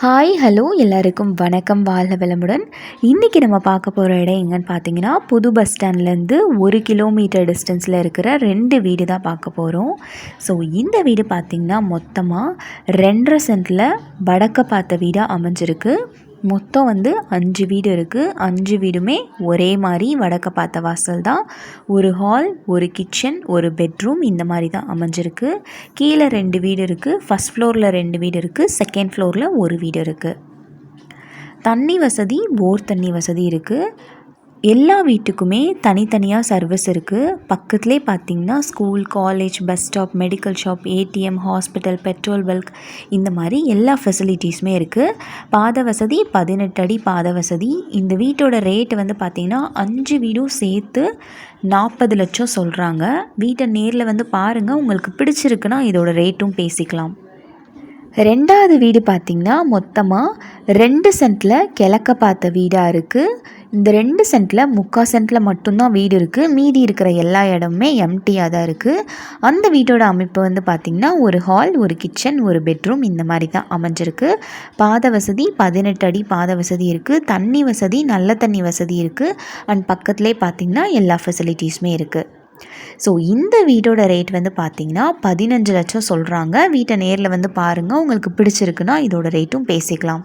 Hi hello எல்லாருக்கும் வணக்கம். வாழ்க விளம்புடன் இன்றைக்கி நம்ம பார்க்க போகிற இடம் எங்கன்னு பார்த்தீங்கன்னா புது பஸ் ஸ்டாண்ட்லேருந்து ஒரு கிலோமீட்டர் டிஸ்டன்ஸில் இருக்கிற ரெண்டு வீடு தான் பார்க்க போகிறோம் ஸோ இந்த வீடு பார்த்திங்கன்னா மொத்தமாக ரெண்டரை சென்ட்டில் வடக்க பார்த்த வீடாக அமைஞ்சிருக்கு. மொத்தம் வந்து அஞ்சு வீடு இருக்குது அஞ்சு வீடுமே ஒரே மாதிரி வடக்க பார்த்த வாசல் தான். ஒரு ஹால் ஒரு கிச்சன் ஒரு பெட்ரூம் இந்த மாதிரி தான் அமைஞ்சிருக்கு. கீழே ரெண்டு வீடு இருக்குது ஃபஸ்ட் ஃப்ளோரில் ரெண்டு வீடு இருக்குது செகண்ட் ஃப்ளோரில் ஒரு வீடு இருக்குது தண்ணி வசதி போர் தண்ணி வசதி இருக்குது எல்லா வீட்டுக்குமே தனித்தனியாக சர்வீஸ் இருக்குது பக்கத்துலேயே பார்த்திங்கன்னா school college bus stop medical shop ATM hospital petrol bunk இந்த மாதிரி எல்லா ஃபெசிலிட்டிஸுமே இருக்குது பாத வசதி பதினெட்டு அடி பாத வசதி. இந்த வீட்டோட ரேட்டு வந்து பார்த்திங்கன்னா அஞ்சு வீடும் சேர்த்து நாற்பது லட்சம் சொல்கிறாங்க வீட்டை நேரில் வந்து பாருங்கள் உங்களுக்கு பிடிச்சிருக்குன்னா இதோட ரேட்டும் பேசிக்கலாம். ரெண்டாவது வீடு பார்த்திங்கன்னா மொத்தமாக ரெண்டு சென்ட்டில் கிழக்க பார்த்த வீடாக இருக்குது இந்த ரெண்டு சென்ட்டில் முக்கால் சென்ட்டில் மட்டும்தான் வீடு இருக்குது மீதி இருக்கிற எல்லா இடமுமே எம்டியாக தான் இருக்குது அந்த வீட்டோட அமைப்பு வந்து பார்த்திங்கன்னா ஒரு ஹால் ஒரு கிச்சன் ஒரு பெட்ரூம் இந்த மாதிரி தான் அமைஞ்சிருக்கு. பாத வசதி பதினெட்டு அடி பாத வசதி இருக்குது தண்ணி வசதி நல்ல தண்ணி வசதி இருக்குது அண்ட் பக்கத்துலேயே பார்த்திங்கன்னா எல்லா ஃபெசிலிட்டிஸுமே இருக்குது ஸோ இந்த வீட்டோட ரேட் வந்து பார்த்தீங்கன்னா பதினஞ்சு லட்சம் சொல்கிறாங்க வீட்டை நேரில் வந்து பாருங்கள் உங்களுக்கு பிடிச்சிருக்குன்னா இதோட ரேட்டும் பேசிக்கலாம்.